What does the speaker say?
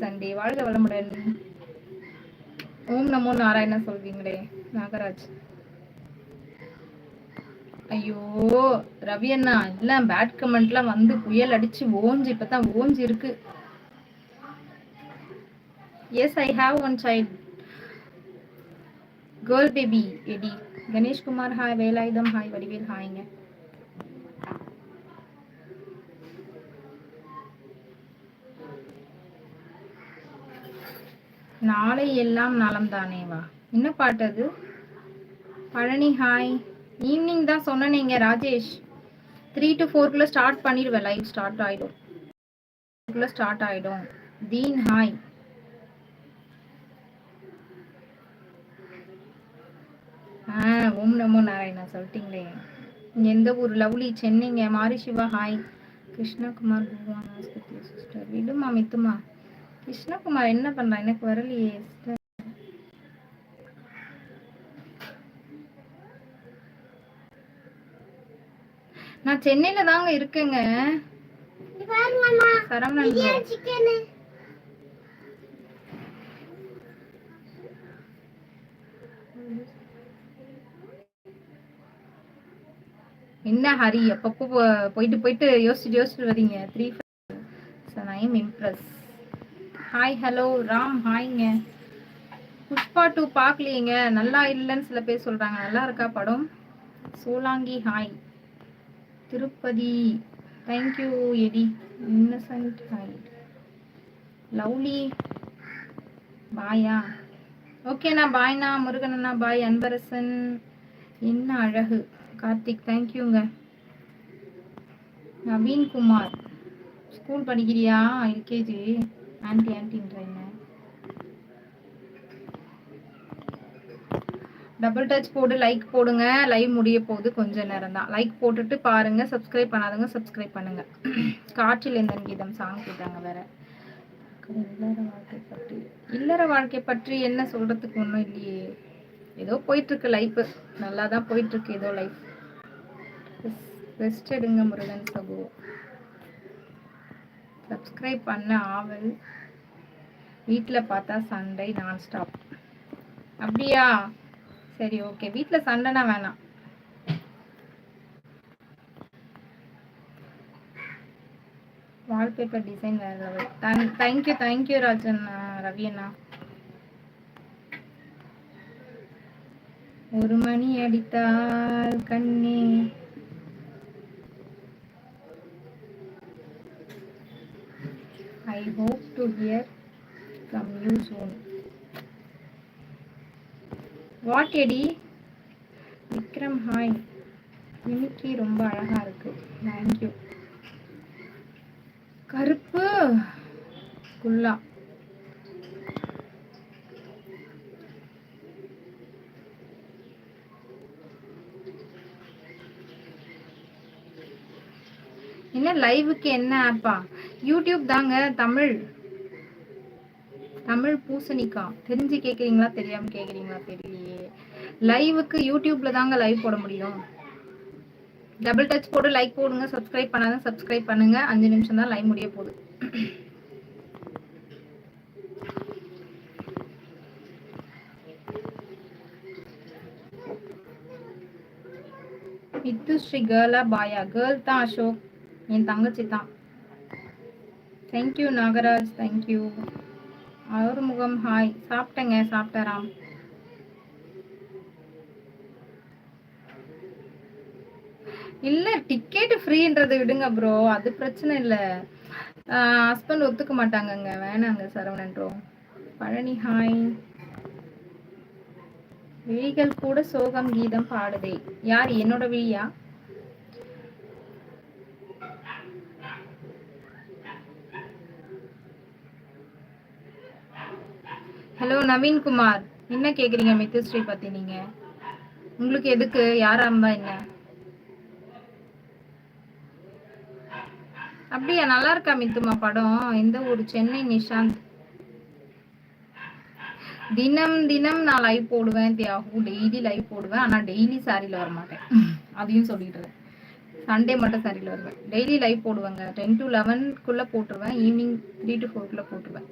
Sunday வாழ்க வளமுடன். ஓம் நமோ நாராயணா சொல்வீங்களே நாகராஜ். ஐயோ ரவி அண்ணா எல்லாம் பேட் கமெண்ட்லாம் வந்து புயல் அடிச்சு ஓஞ்சி இப்பதான் ஓஞ்சி இருக்கு. Yes I have one child girl baby eddy Ganeshkumar hi Velayudham hi Vadivel ஹாய்ங்க நாளை எல்லாம் நலம் தானேவா என்ன பாட்டு அது? பழனி ஹாய் ஈவினிங் தான் சொன்னேனேங்க ராஜேஷ். த்ரீ டு ஃபோர்க்குள்ளே ஸ்டார்ட் பண்ணிடுவேன். லைவ் ஸ்டார்ட் ஆகிடும் ஸ்டார்ட் ஆகிடும் தீன் ஹாய் ஆ ஓம் நமோ நாராயணா சொல்லிட்டீங்களே. எந்த ஊர்? லவ்லி சென்னைங்க. மாரி சிவா ஹாய் கிருஷ்ணகுமார் பகவான் சிஸ்டர் விடுமா மித்துமா? கிருஷ்ணகுமார் என்ன பண்றான் எனக்கு வரலையே. நான் சென்னையில தாங்க இருக்கேங்க. சரவணன். என்ன ஹரி? அப்பப்போ போ- போயிட்டு போயிட்டு யோசிச்சுட்டு யோசிச்சுட்டு வரீங்க three I M impress hi hello Ram ஹாய்ங்க Pushpa two பார்க்கலையேங்க. நல்லா இல்லைன்னு சில பேர் சொல்கிறாங்க நல்லா இருக்கா படம்? Solanki hi Tirupati. Thank you eddy innocent hi lovely பாயா ஓகேண்ணா பாய்ண்ணா முருகனண்ணா பாய் அன்பரசன். என்ன அழகு. கார்த்திக் தேங்க்யூங்க நவீன்குமார். ஸ்கூல் படிக்கிறியா? எல்கேஜி ஆன்டி ஆன்டின்ற என்ன? டபுள் டச் போடு லைக் போடுங்க. லைவ் முடிய போகுது கொஞ்ச நேரம் தான். லைக் போட்டுட்டு பாருங்க. சப்ஸ்கிரைப் பண்ணாதவங்க சப்ஸ்கிரைப் பண்ணுங்க. காற்றில் எந்த கீதம்? சாங் கேட்டாங்க வேற. இல்லற வாழ்க்கை பற்றி. இல்லற வாழ்க்கை பற்றி என்ன சொல்றதுக்கு ஒன்றும் இல்லையே. ஏதோ போயிட்டு இருக்கு லைஃப் நல்லா தான் போயிட்டு இருக்கு ஏதோ லைஃப் ரெஸ்ட் எடுங்க முருகன் சகோ. சப்ஸ்கிரைப் பண்ண ஆவல். வீட்டில் பார்த்தா சண்டை நான் ஸ்டாப் அப்படியா? சரி ஓகே வீட்டில் சண்டைனா வேணாம். வால்பேப்பர் டிசைன் வேற level thank you thank you Rajan Ravi அண்ணா. ஒரு மணி அடித்தால் கண்ணே I hope to hear from you soon what eddy Vikram hi mimicry ரொம்ப அழகாக இருக்கு. தேங்க்யூ கருப்பு. குல்லா. என்ன லைவுக்கு என்ன ஆப்பா யூடியூப் தாங்க தமிழ். தமிழ் பூசணிக்கா. தெரிஞ்சு கேக்குறீங்களா தெரியாம கேக்குறீங்களா தெரியலையே. லைவுக்கு யூடியூப்ல தாங்க லைவ் போட முடியும். டபுள் டச் போட்டு லைக் போடுங்க சப்ஸ்கிரைப் பண்ணாத சப்ஸ்கிரைப் பண்ணுங்க. அஞ்சு நிமிஷம் தான் லைவ் முடிய போகுது. மித்து ஸ்ரீ கேர்ளா பாயா கேர்ள் தான் அசோக். என் தங்கச்சி தான். Thank you Nagaraj. Thank you முகம் ஹாய் சாப்பிட்டேங்க சாப்பிட்டேராம். இல்ல டிக்கெட் ஃப்ரீன்றதை விடுங்க ப்ரோ அது பிரச்சனை இல்ல. ஹஸ்பண்ட் ஒத்துக்க மாட்டாங்கங்க. வேணாங்க சரவணன்றோம் பழனி ஹாய் விழிகள் கூட சோகம் கீதம் பாடுதே. யார்? என்னோட விழியா? ஹலோ நவீன் குமார் என்ன கேக்குறீங்க மித்துஸ்ரீ பத்தி நீங்க? உங்களுக்கு எதுக்கு? யாரா இருந்தா என்ன? அப்படியா நல்லா இருக்கா மித்துமா படம்? எந்த ஊர்? சென்னை நிஷாந்த். தினம் தினம் நான் லைவ் போடுவேன் தியாகு. டெய்லி லைவ் போடுவேன். ஆனால் டெய்லி சாரியில் வரமாட்டேன். அதையும் சொல்லிடுறேன் சண்டே மட்டும் சாரியில் வருவேன். டெய்லி லைவ் போடுவேங்க. டென் டு லெவன்க்குள்ளே போட்டுருவேன். ஈவினிங் த்ரீ டு ஃபோர்க்குள்ள போட்டுருவேன்.